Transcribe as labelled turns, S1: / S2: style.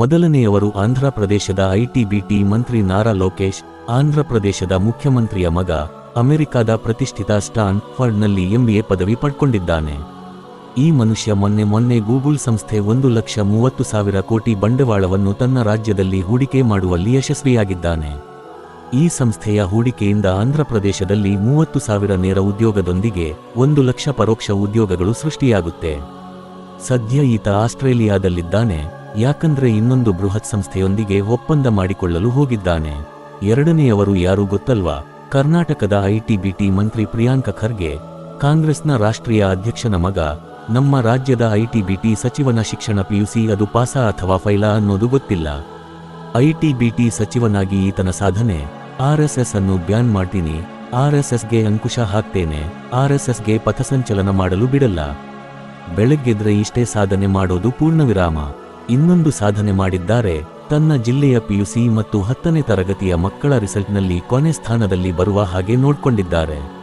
S1: ಮೊದಲನೆಯವರು ಆಂಧ್ರಪ್ರದೇಶದ ಐಟಿಬಿಟಿ ಮಂತ್ರಿ ನಾರಾ ಲೋಕೇಶ್, ಆಂಧ್ರಪ್ರದೇಶದ ಮುಖ್ಯಮಂತ್ರಿಯ ಮಗ, ಅಮೆರಿಕದ ಪ್ರತಿಷ್ಠಿತ ಸ್ಟಾನ್ ಫರ್ಡ್ನಲ್ಲಿ ಎಂಬಿಎ ಪದವಿ ಪಡ್ಕೊಂಡಿದ್ದಾನೆ. ಈ ಮನುಷ್ಯ ಮೊನ್ನೆ ಮೊನ್ನೆ ಗೂಗಲ್ ಸಂಸ್ಥೆ ಒಂದು ಲಕ್ಷ ಮೂವತ್ತು ಸಾವಿರ ಕೋಟಿ ಬಂಡವಾಳವನ್ನು ತನ್ನ ರಾಜ್ಯದಲ್ಲಿ ಹೂಡಿಕೆ ಮಾಡುವಲ್ಲಿ ಯಶಸ್ವಿಯಾಗಿದ್ದಾನೆ. ಈ ಸಂಸ್ಥೆಯ ಹೂಡಿಕೆಯಿಂದ ಆಂಧ್ರಪ್ರದೇಶದಲ್ಲಿ ಮೂವತ್ತು ಸಾವಿರ ನೇರ ಉದ್ಯೋಗದೊಂದಿಗೆ ಒಂದು ಲಕ್ಷ ಪರೋಕ್ಷ ಉದ್ಯೋಗಗಳು ಸೃಷ್ಟಿಯಾಗುತ್ತೆ. ಸದ್ಯ ಈತ ಆಸ್ಟ್ರೇಲಿಯಾದಲ್ಲಿದ್ದಾನೆ. ಯಾಕಂದ್ರೆ ಇನ್ನೊಂದು ಬೃಹತ್ ಸಂಸ್ಥೆಯೊಂದಿಗೆ ಒಪ್ಪಂದ ಮಾಡಿಕೊಳ್ಳಲು ಹೋಗಿದ್ದಾನೆ. ಎರಡನೆಯವರು ಯಾರು ಗೊತ್ತಲ್ವಾ? ಕರ್ನಾಟಕದ ಐಟಿಬಿಟಿ ಮಂತ್ರಿ ಪ್ರಿಯಾಂಕ ಖರ್ಗೆ. ಕಾಂಗ್ರೆಸ್ನ ರಾಷ್ಟ್ರೀಯ ಅಧ್ಯಕ್ಷನ ಮಗ. ನಮ್ಮ ರಾಜ್ಯದ ಐಟಿಬಿಟಿ ಸಚಿವನ ಶಿಕ್ಷಣ ಪಿಯುಸಿ ಅದು ಪಾಸ ಅಥವಾ ಫೈಲ ಅನ್ನೋದು ಗೊತ್ತಿಲ್ಲ. ಐಟಿಬಿಟಿ ಸಚಿವನಾಗಿ ಈತನ ಸಾಧನೆ. ಆರ್ಎಸ್ಎಸ್ ಅನ್ನು ಬ್ಯಾನ್ ಮಾಡ್ತೀನಿ. ಆರ್ಎಸ್ಎಸ್ಗೆ ಅಂಕುಶ ಹಾಕ್ತೇನೆ. ಆರ್ಎಸ್ಎಸ್ಗೆ ಪಥಸಂಚಲನ ಮಾಡಲು ಬಿಡಲ್ಲ. ಬೆಳಗ್ಗೆದ್ರೆ ಇಷ್ಟೇ ಸಾಧನೆ ಮಾಡೋದು ಪೂರ್ಣವಿರಾಮ. ಇನ್ನೊಂದು ಸಾಧನೆ ಮಾಡಿದ್ದಾರೆ ತನ್ನ ಜಿಲ್ಲೆಯ ಪಿಯುಸಿ ಮತ್ತು ಹತ್ತನೇ ತರಗತಿಯ ಮಕ್ಕಳ ರಿಸಲ್ಟ್ನಲ್ಲಿ ಕೊನೆ ಸ್ಥಾನದಲ್ಲಿ ಬರುವ ಹಾಗೆ ನೋಡ್ಕೊಂಡಿದ್ದಾರೆ.